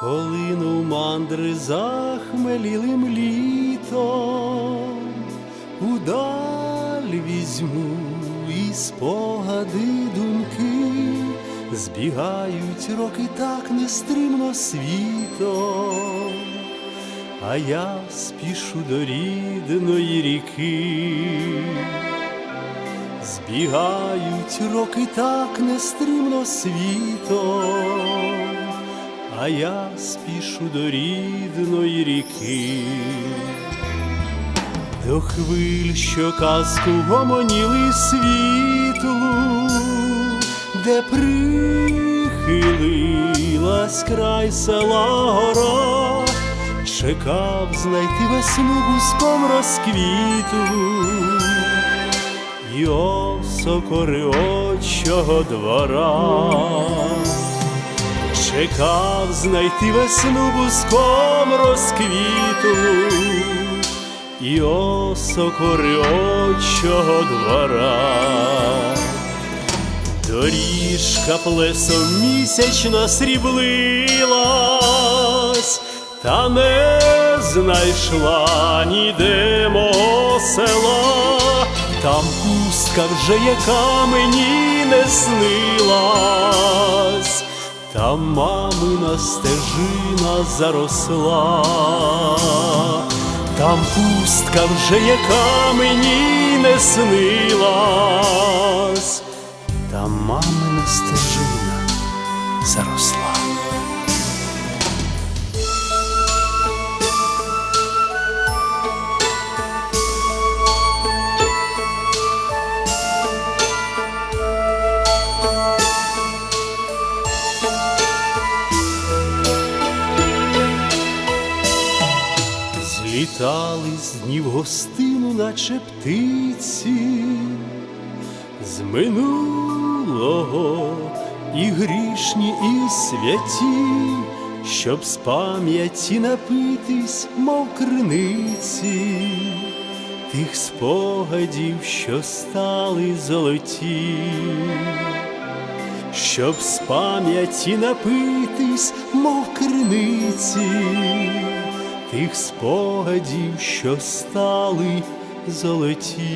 Полинув мандри захмелілим літом, удаль візьму і спогади думки, збігають роки так нестримно світом, а я спішу до рідної ріки. Збігають роки так нестримно світом, а я спішу до рідної ріки, до хвиль, що казку гомоніли світлу, де прихилилась край села гора, чекав знайти весну буском розквіту. І осокори очого двора, чекав знайти весну буском розквіту, і осокориочого двора. Доріжка плесом місячно сріблилась, та не знайшла ніде мого села, там пустка вже, яка мені не снилась, там мамина стежина заросла, там пустка вже, яка мені не снилась та мамина стежина заросла. Злітали з днів гостину, наче птиці, з минулого і грішні, і святі, щоб з пам'яті напитись, мов криниці, тих спогадів, що стали золоті, щоб з пам'яті напитись, мов криниці, тих спогадів, що стали золоті.